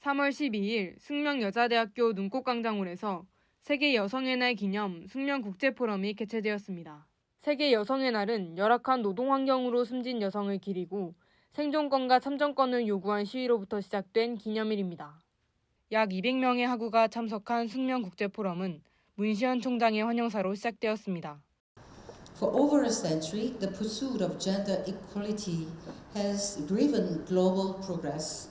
3월 12일 숙명여자대학교 눈꽃광장홀에서 세계 여성의 날 기념 숙명국제포럼이 개최되었습니다. 세계 여성의 날은 열악한 노동 환경으로 숨진 여성을 기리고 생존권과 참정권을 요구한 시위로부터 시작된 기념일입니다. 약 200명의 학우가 참석한 숙명국제포럼은 문시현 총장의 환영사로 시작되었습니다. For over a century, the pursuit of gender equality has driven global progress.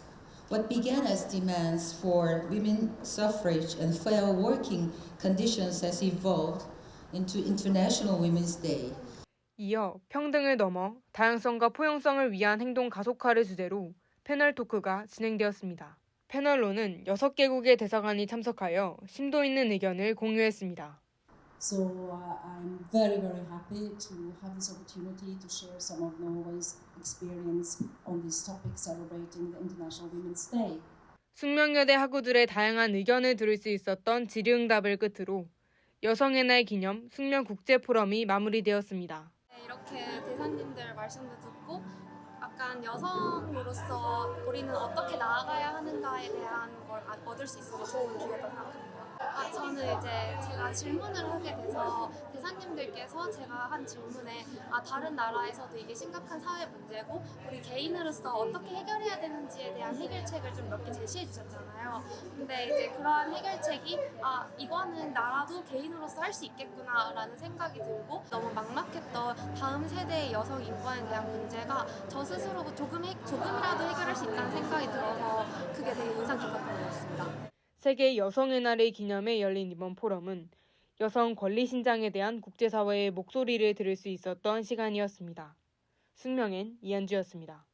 What began as demands for women's suffrage and fair working conditions has evolved into International Women's Day. 이어 평등을 넘어 다양성과 포용성을 위한 행동 가속화를 주제로 패널 토크가 진행되었습니다. 패널로는 6개국의 대사관이 참석하여 심도 있는 의견을 공유했습니다. So uh, I'm very, very happy to have this opportunity to share some of Norway's experience on this topic celebrating the International Women's Day. 숙명여대 학우들의 다양한 의견을 들을 수 있었던 질의응답을 끝으로 여성의 날 기념 숙명 국제 포럼이 마무리되었습니다. 네, 이렇게 대사님들 말씀도 듣고 약간 여성으로서 우리는 어떻게 나아가야 하는가에 대한 걸 아- 얻을 수 있어서 좋은 기회다 생각합니다. 아, 저는 이제 제가 질문을 하게 돼서 대사님들께서 제가 한 질문에 아, 다른 나라에서도 이게 심각한 사회 문제고 우리 개인으로서 어떻게 해결해야 되는지에 대한 해결책을 좀 몇 개 제시해 주셨잖아요. 근데 이제 그러한 해결책이 아 이거는 나라도 개인으로서 할 수 있겠구나라는 생각이 들고 너무 막막했던 다음 세대의 여성 인권에 대한 문제가 저 스스로 조금 해, 조금이라도 해결할 수 있다는 생각이 들어서 그게 되게 인상 깊었던 것 같습니다. 세계 여성의 날을 기념해 열린 이번 포럼은 여성 권리 신장에 대한 국제사회의 목소리를 들을 수 있었던 시간이었습니다. 숙명엔 이한주였습니다.